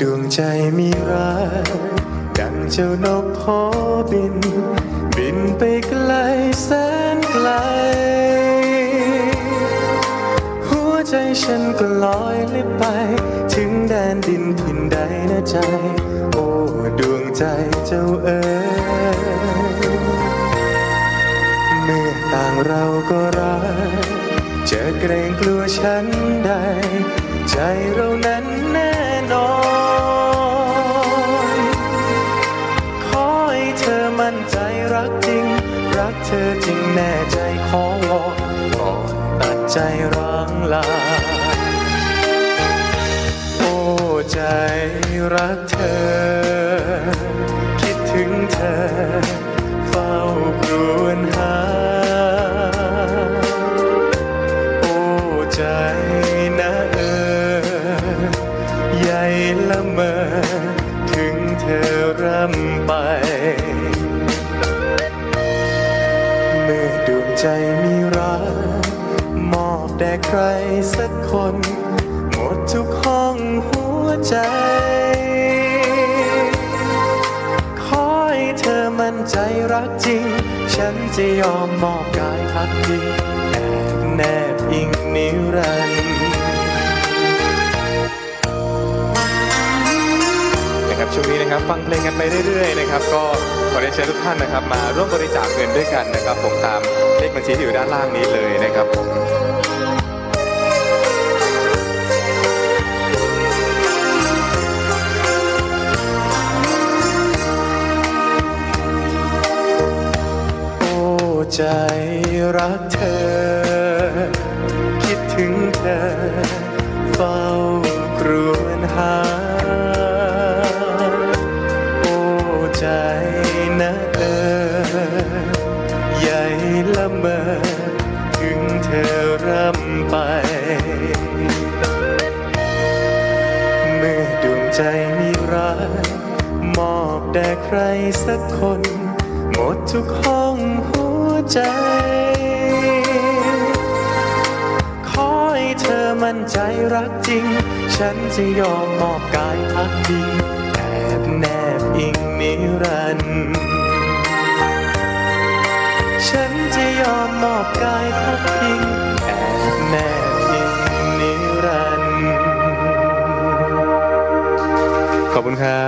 ดวงใจมีไรดังเจ้านกขอบิน บินไปไกลแสนไกล หัวใจฉันก็ลอยลิบไป ถึงแดนดินถิ่นใดนะใจ โอ้ดวงใจเจ้าเอ๋ยเมื่อต่างเราก็รักจะเกรงกลัวฉันใด ใจเรานั้น รักเธอจริงแน่ใจขอวอนก่อนตัดใจร้างลา โอ้ใจรักเธอ คิดถึงเธอ เฝ้ากรวนหา โอ้ใจนะเออใหญ่ละเมอถึงเธอร่ำไป ใจมีรักมอบแด่ใครสักคน หมดทุกห้องหัวใจ ขอให้เธอมั่นใจรักจริง ฉันจะยอมมอบกายพักพิงแอบแนบอิงนิรันดร์ ช่วงนี้นะครับ ฟังเพลงกันไปเรื่อยๆนะครับ ก็ขอเรียนเชิญทุกท่านนะครับ มาร่วมบริจาคเงินด้วยกันนะครับ ผมตามเลขบัญชีที่อยู่ด้านล่างนี้เลยนะครับผมโอ้ใจรักเธอ คิดถึงเธอเฝ้า ใจนะเออใหญ่ละเมอถึงเธอร่ำไป เมื่อดวงใจมีรักมอบแด่ใครสักคน หมดทุกห้องหัวใจ ขอให้เธอมั่นใจรักจริง ฉันจะยอมมอบกายพักพิงแอบแนบอิง นิรันดร์ฉันจะยอมมอบกายพักพิงแอบแนบอิงนิรันดร์ขอบคุณครับ